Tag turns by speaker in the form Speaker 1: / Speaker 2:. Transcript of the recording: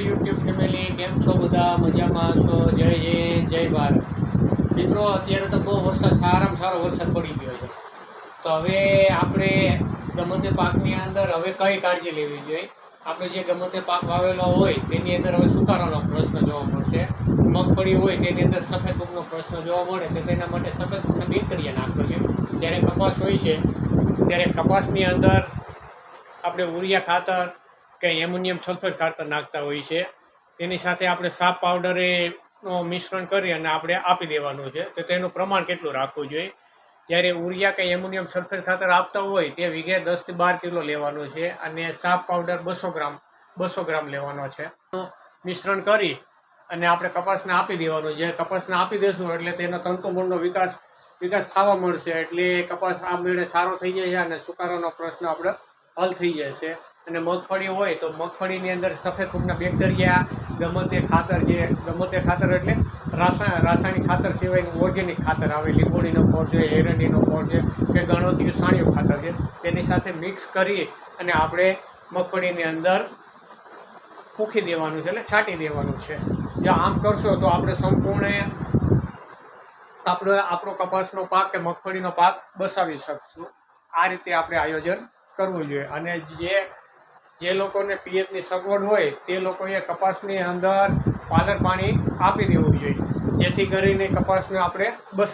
Speaker 1: YouTube family કેમ છો બધા? મજામાં છો? જય જય જય ભારત. મિત્રો, અત્યારે તો બહુ વરસાદ, સારામાં સારો વરસાદ પડી ગયો છે. તો હવે આપણે ગમતે પાકની અંદર હવે કઈ કાળજી લેવી જોઈએ? આપણે જે ગમતે પાક વાવેલો હોય, તેની અંદર હવે સુકારાનો પ્રશ્ન જોવા મળશે. મગફળી હોય, તેની અંદર સફેદ ફૂગનો પ્રશ્ન જોવા મળે, તો તેના માટે સફેદ ફૂગને કરીએ નાખવો જોઈએ જ્યારે કપાસ હોય છે, ત્યારે કપાસની અંદર આપણે ઉરિયા ખાતર કે એમોનિયમ સલ્ફેટ ખાતર નાખતા હોઈએ છે. તેની સાથે આપણે સાપ પાવડરે નો મિશ્રણ કરી અને આપણે આપી દેવાનું છે. તો તેનું પ્રમાણ કેટલું રાખવું જોઈએ? જ્યારે ઉરિયા કે એમોનિયમ સલ્ફેટ ખાતર આપતા હોય, તે વીઘે દસથી બાર કિલો લેવાનું છે અને સાપ પાવડર બસો ગ્રામ બસો ગ્રામ લેવાનો છે. મિશ્રણ કરી અને આપણે કપાસને આપી દેવાનું. છે કપાસને આપી દેશું એટલે તેનો તંતુમૂળનો વિકાસ વિકાસ થવા મળશે. એટલે કપાસ આ મેળે સારો થઈ છે અને સુકારાનો પ્રશ્ન આપણે હલ થઈ જશે અને મગફળી હોય તો મગફળીની અંદર સફેદ ફૂગના બેક્ટેરિયા તે ખાતર જે ગમે તે ખાતર એટલે રાસા, રાસાયણિક ખાતર સિવાયનું ઓર્ગેનિક ખાતર આવે. લીંબોળીનો ખોળ છે, એરંડીનો ખોળ છે કે ગણોતિયું સાણિયું ખાતર છે. તેની સાથે મિક્સ કરી અને આપણે મગફળીની અંદર ફૂંકી દેવાનું છે એટલે છાંટી દેવાનું છે. જો આમ કરશો તો આપણે સંપૂર્ણ આપણે, આપણો કપાસનો પાક કે મગફળીનો પાક બસાવી શકશું. આ રીતે આપણે આયોજન કરવું જોઈએ. અને જે જે લોકોને પિયતની સગવડ હોય, તે લોકોએ કપાસની અંદર પાલર પાણી આપી દેવું જોઈએ. જેથી કરીને કપાસને આપણે બસ